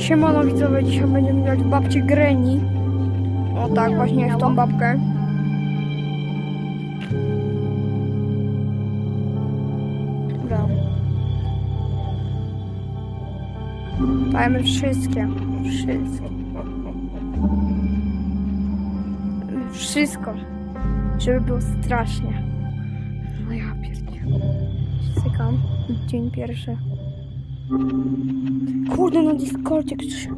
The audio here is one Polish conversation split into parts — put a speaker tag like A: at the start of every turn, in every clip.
A: Siemano widzowie, dzisiaj będziemy grać babcię Greni. O tak, właśnie w tą babkę. Dobra. Dajemy wszystkie. Wszystkie. Wszystko. Żeby było strasznie. No ja pierdolę. Cykam. Dzień pierwszy. Kurde, na Discordzie ktoś...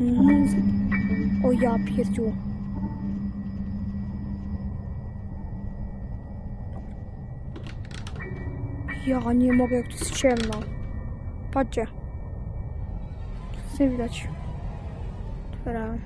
A: Mm. O ja pierdziu. Ja nie mogę, jak to jest ciemno. Patrzcie. Nic nie widać. Otwieramy.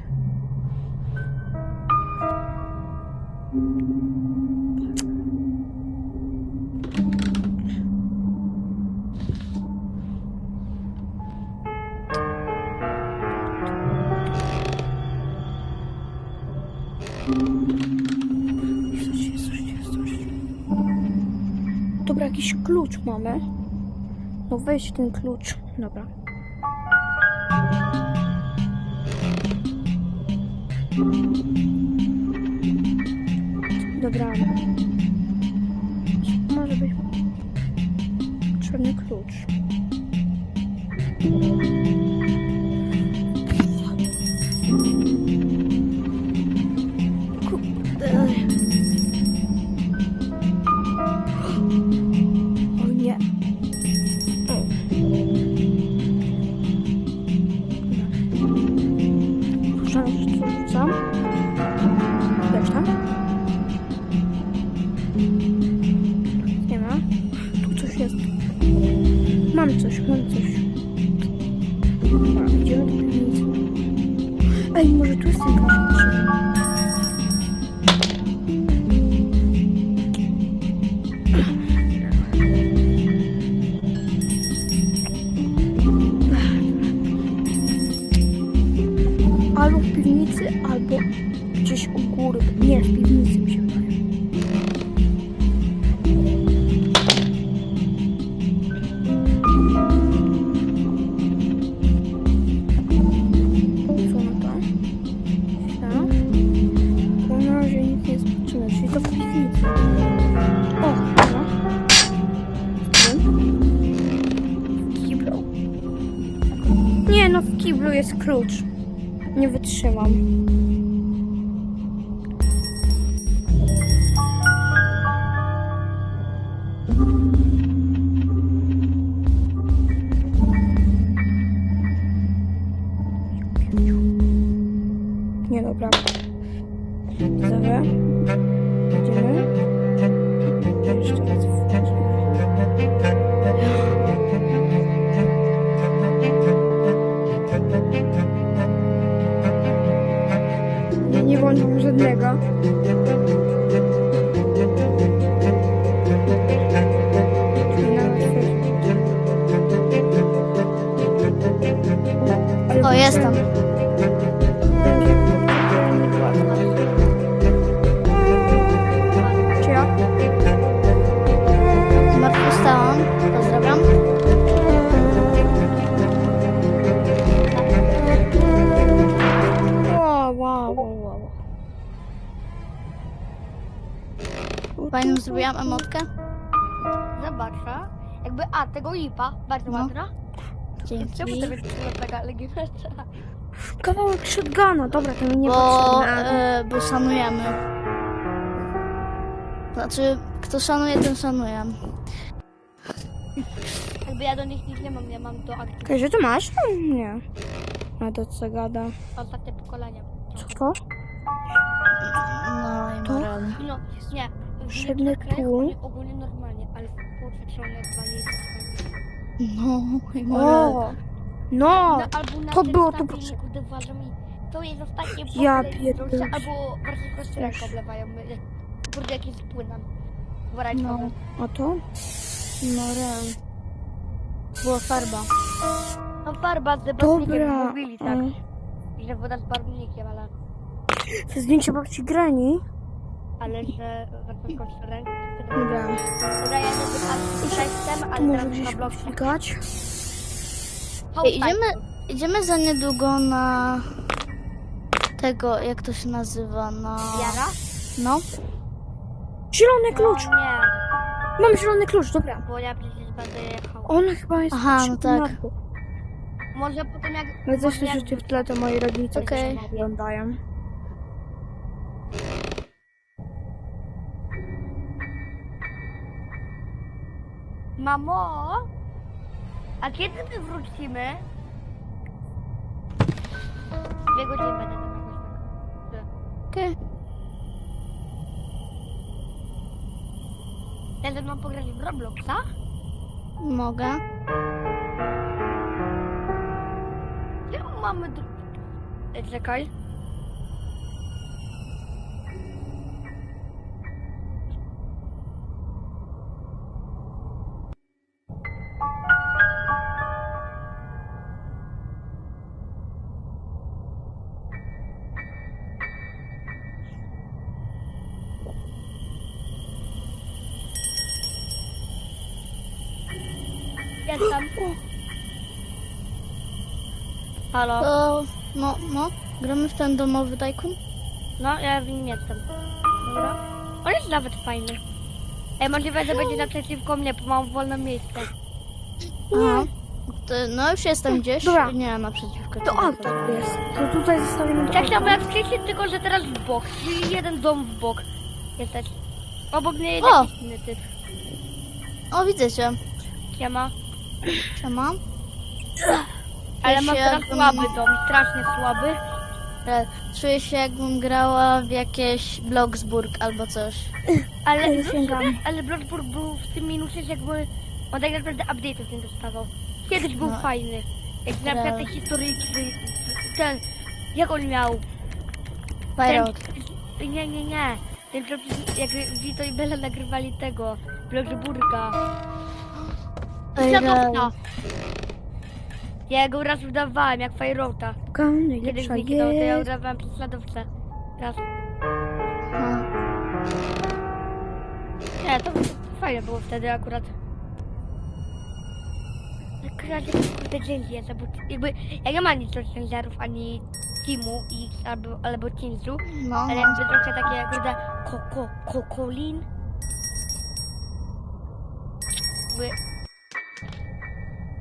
A: Dobra, jakiś klucz mamy. No weź ten klucz. Dobra. Dobra. Może być czarny klucz. Mam coś, mam coś. Kiblu jest klucz. Nie żadnego.
B: O, jestem.
A: Czy ja?
B: Zmartwychwstałam. Pozdrawiam.
A: O, wow, wow, wow.
B: Fajną zrobiłam emotkę.
C: Zobaczę. Jakby, a, tego lipa, bardzo
B: No.
C: ładna.
B: Dzięki.
C: Czemu to jest taka legionacza?
A: Kawałek shotguna, dobra, to mi nie
B: Bo,
A: potrzebne.
B: e, bo szanujemy. Znaczy, kto szanuje, ten szanuje.
C: Jakby ja do nich nic nie mam, ja mam do akcji.
A: Okej, że ty masz? No, Nie. A to co gada?
C: Ostatnie pokolenie.
A: Co to?
B: No i
A: To?
C: No, nie. Krajach
A: tu.
C: ogólnie- normalnie, ale normalnie.
B: No!
A: No!
C: No, na
A: to było tu potrzebne.
C: To jest ostatnie
A: Ja pierdolę.
C: Albo bardziej kościelek
A: Też.
C: oblewają. Kurde, jakie z płynem.
B: No.
A: A to?
B: moral. Była farba.
C: No farba z barwnikiem
A: Dobra.
C: mówili tak. Że woda z barwnikiem, ale...
A: To zdjęcie babci Greni.
C: Ale że wracam kościelek.
A: Dobra.
C: Dodaję do akcji 6,
A: Tu
C: ale
A: może
C: teraz
A: gdzieś
C: na blok
A: klikać.
B: Ej, idziemy, idziemy za niedługo na tego, jak to się nazywa, na...
C: Jara?
B: No.
A: Zielony klucz!
C: No, nie,
A: Mam zielony klucz, dobra.
C: bo ja przecież będę jechał.
A: Ona chyba jest
B: Aha, no tak.
C: Może potem jak...
A: Ale coś
C: może
A: słyszycie w tle, to moi rodzice
B: Okej.
A: okay. oglądają.
C: Mamo! A kiedy my wrócimy? Dwie godziny będę tam jakoś tak.
B: Okej.
C: Ja ze mną pograć w Robloxa?
B: Mogę.
C: Czemu mamy... Czekaj. Jestem. Halo?
B: To, no, no. Gramy w ten domowy tajkun?
C: No, ja w nim jestem. Dobra. On jest nawet fajny. Ej, możliwe, że będzie naprzeciwko mnie, bo mam wolne miejsce.
B: Aha. No już jestem gdzieś.
A: Dobra.
B: Nie, naprzeciwko.
A: To
B: ciebie.
A: auto jest. To tutaj zostawimy
C: Tak samo jak wcześniej, tylko że teraz w bok. Czyli jeden dom w bok. Jesteś. Obok mnie jest
B: O!
C: jakiś inny typ.
B: O, widzę cię.
C: Siema. Ale mam
B: się
C: teraz
B: jakbym-
C: słaby dom, strasznie słaby.
B: E, Czuję się jakbym grała w jakieś Bloxburg albo coś.
C: Ale,
A: sięgam.
C: ale Bloodborne był w tym minusie, że jakby on tak naprawdę update'ów nie dostawał. Kiedyś był
B: No.
C: fajny. Jak na przykład te historyjki, ten, jak on miał? Ten, nie, nie, nie. Ten, jak Vito i Bella nagrywali tego, Bloodburga. Śladowca. Ja go raz udawałem, jak Fireouta.
A: Taka
C: Kiedyś
A: najlepsza
C: zniknął, to ja
A: jest.
C: udawałem prześladowcę. Raz.
B: No.
C: Nie, to fajne było wtedy akurat. Akurat jak kurde dzień jest, bo jakby ja nie mam nic do ciężarów ani Teamu X albo, albo Teamsu,
B: No.
C: ale jakby trochę takie kurde koko, kokolin. Jakby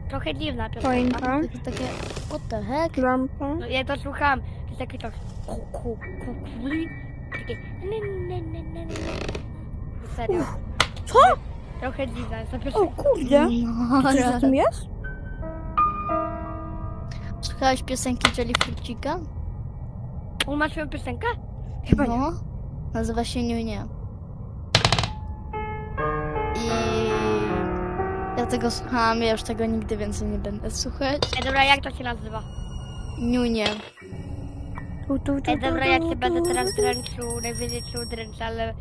C: trochę dziwna piosenka.
A: Choinka,
B: Takie, takie, what the heck?
A: lampa.
C: No, ja to słuchałam, to jest takie to koko, kokolin. Takie ne, ne, ne, ne, ne. Serio.
A: Co?
C: Trochę dziwna jest ta
A: O
C: piosenka.
A: kurde!
B: No,
A: Coś za tym jest?
B: Słuchałeś piosenki Jelly Frucika?
C: On ma swoją piosenkę?
A: Chyba nie.
B: No. Nazywa się Niunie. I ja tego słuchałam, ja już tego nigdy więcej nie będę słuchać.
C: Ej, dobra, jak to się nazywa?
B: Niunie.
A: Tu, tu, tu,
C: Ej, dobra, ja
A: tu,
C: się
A: tu,
C: będę
A: tu,
C: teraz
A: tu.
C: dręczył, najwyżej cię udręczę, ale...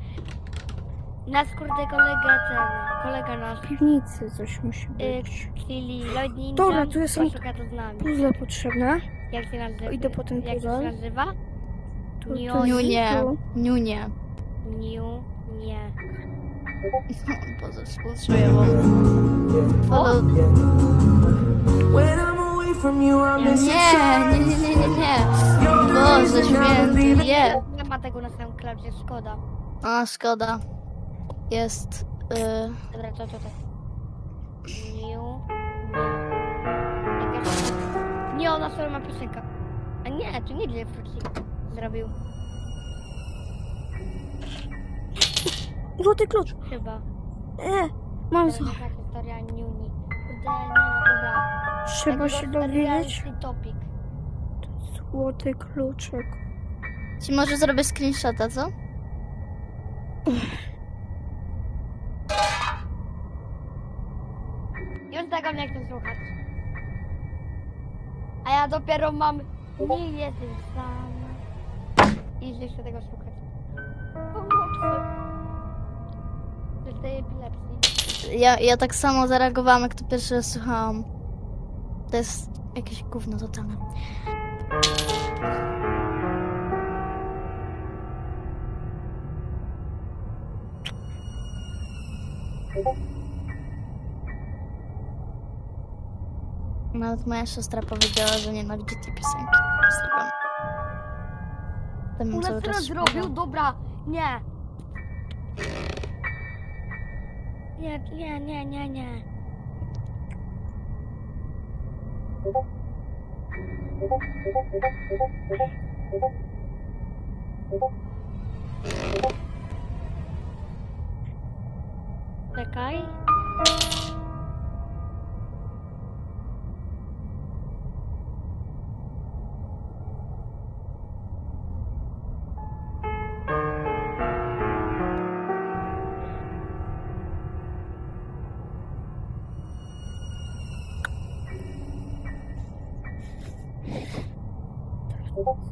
C: Nas, kurde, kolega ten, kolega nasz,
A: W piwnicy coś musi
C: y,
A: być.
C: czyli Lloyd Ninja,
A: Dobra, tu jest-
C: poszuka to z nami.
A: Puzzle potrzebne.
C: Jak się nazywa?
A: Idę po ten
C: Jak się nazywa?
A: Tu, tu.
B: Niunie. Niunie.
C: niu, nie.
B: Nie, nie, nie, nie, nie, nie. Boże święty, nie.
C: Nie ma tego na samym klaudzie, szkoda.
B: A, szkoda. Jest... Y...
C: Dobra, to, to. Niu, nie. Ona sobie ma piosenka. A nie, to nie Jeff Fruity zrobił,
A: Złoty klucz.
C: chyba.
A: E, mam
C: To jest taka historia. Kurde, nie no, dobra.
A: Trzeba się dowiedzieć.
C: reality topic.
A: Złoty kluczyk.
B: Ci może zrobię screenshota, co?
C: Już tego nie chcę słuchać. A ja dopiero mam... Nie jesteś sam. I jeszcze tego słuchać. Pomocy. Dostaję epilepsji.
B: Ja, ja tak samo zareagowałam, jak to pierwszy raz słuchałam. To jest jakieś gówno totalne. Nawet moja siostra powiedziała, że nienawidzi tej piosenki. Pozdrawiam. Ten
C: U nas
B: cały
C: teraz
B: czas
C: zrobił, dobra, nie. Nie, nie, nie, nie, nie. Czekaj.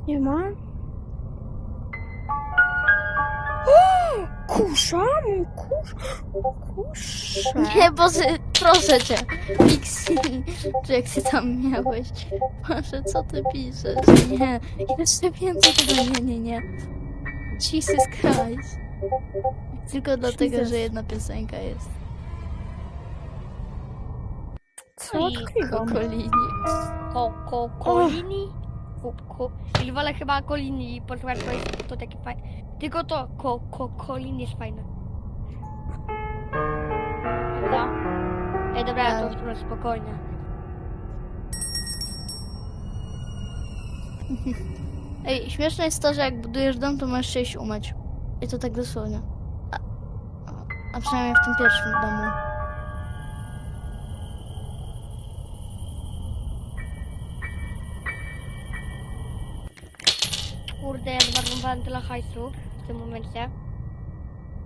A: Nie ma? Kusza? Mam kusz... Kuszę.
B: Nie, Boże, proszę cię. Pixie, czy jak ty tam miałeś? Boże, co ty piszesz? Nie, jeszcze więcej tego, nie, nie, nie. Jesus Christ. Tylko dlatego,
A: Jesus.
B: że jedna piosenka jest.
A: Co
C: i
A: odkrywam?
B: Kokolini.
C: Ko, ili wolę chyba kolini posłuchać, bo jest to takie fajne. Tylko to, ko, ko, kolini jest fajne. Prawda? Ej, dobra, ja to już spokojnie.
B: Ej, śmieszne jest to, że jak budujesz dom, to możesz się iść. I to tak dosłownie. A, a przynajmniej w tym pierwszym domu.
C: Zmarnowałem tyle hajsu w tym momencie,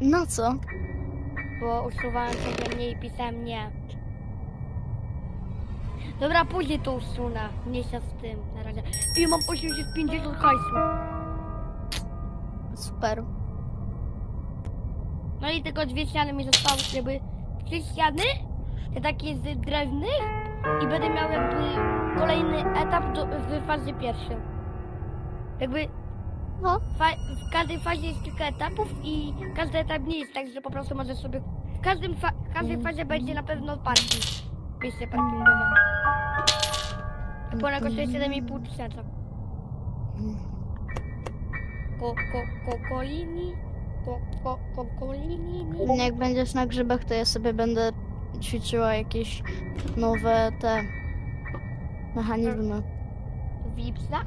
B: No co?
C: bo usuwałem ciągle mnie i pisałem nie. Dobra, później to usunę. Nie się z tym na razie. I mam 850 hajsu.
B: Super.
C: No i tylko dwie ściany mi zostały, jakby trzy ściany, te takie z drewnych i będę miał jakby kolejny etap do, w fazie pierwszej. Jakby
B: No.
C: w każdej fazie jest kilka etapów i każdy etap nie jest tak, że po prostu możesz sobie... W każdym fa, w każdej fazie będzie na pewno parking. Miejsce parkingowe. Pora kosztuje 7,5 tysiąca. Ko, ko, ko, kolini, ko, ko, ko, kolini, ni.
B: Jak będziesz na grzybach, to ja sobie będę ćwiczyła jakieś nowe te mechanizmy.
C: w Lipsach.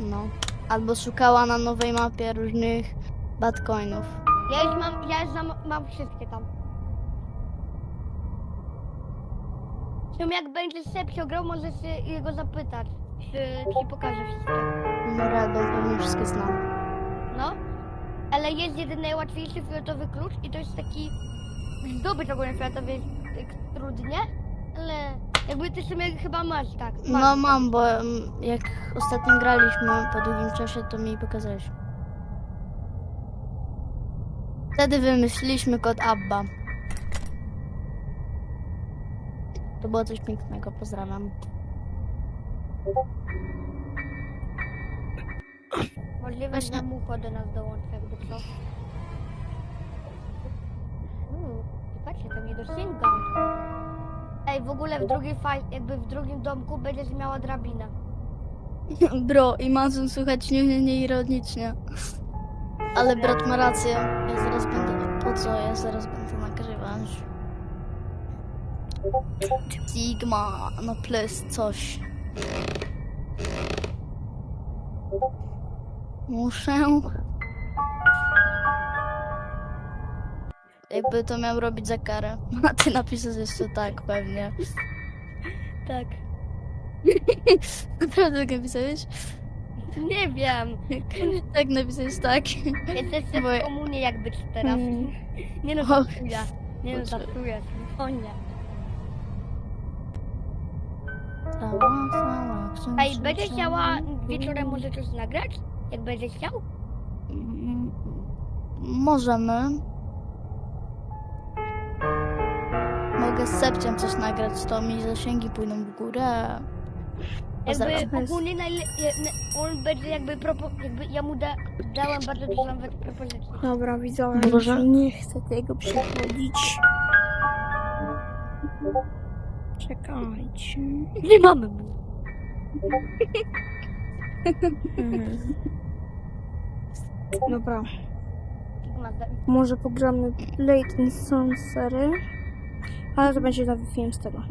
B: No. Albo szukała na nowej mapie różnych badcoinów.
C: Ja już mam, ja już mam, mam wszystkie tam. Zresztą jak będziesz szybciej grał, możesz się jego zapytać, czy ci pokaże wszystkie.
B: No radą pewnie wszystkie znam.
C: No, ale jest jeden najłatwiejszy fioletowy klucz i to jest taki zdobyć ogólnie fioletowy trudnie, ale jakby ty sobie chyba masz, tak. Masz.
B: No mam, bo mm, jak ostatnio graliśmy po długim czasie, to mi pokazałeś. Wtedy wymyśliliśmy kod Abba. To było coś pięknego, pozdrawiam.
C: Możliwe,
B: Właśnie-
C: że mucho do nas dołączy, jakby co. Hmm, i patrzcie, to nie dosięgam. Ej, w ogóle w drugiej faj, jakby w drugim domku będziesz miała drabinę.
B: Bro, Imagine słuchać nie, nie, nie ironicznie. Ale brat ma rację. Ja zaraz będę... Po co? Ja zaraz będę nagrywać. Sigma, no plus coś. Muszę... Jakby to miał robić za karę. A ty napiszesz jeszcze tak, pewnie.
C: Tak.
B: Naprawdę tak napisałeś?
C: Nie wiem.
B: Tak napisałeś tak.
C: Jesteście
B: Bo-
C: w komunie jak być teraz.
A: Mm.
C: Nie no,
B: O,
C: żartuję. Nie no,
B: Boże.
C: żartuję. Spokojnie.
B: Cała, cała, chcę
C: Ej,
B: się
C: będzie chciała wieczorem może coś nagrać? Jak będzie chciał?
B: Mm, Możemy. Mogę z Sepciem coś nagrać, to mi zasięgi pójdą w górę.
C: Jakby ogólnie on będzie jakby propo... jakby ja mu da, dałem bardzo dużo nawet propozycji.
A: Dobra, widzowie,
B: Boże.
A: nie chcę tego przechodzić. Czekajcie.
C: Nie mamy mu.
A: Mm. Dobra, może pogramy Late in Sunsery, ale to będzie nowy film z tego.